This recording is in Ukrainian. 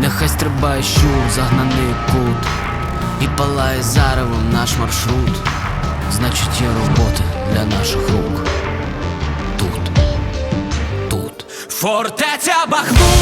Нехай стрибає щур, загнаний кут, і палає заревом наш маршрут. Значить, є робота для наших рук. Тут, тут. Фортеця Бахмут,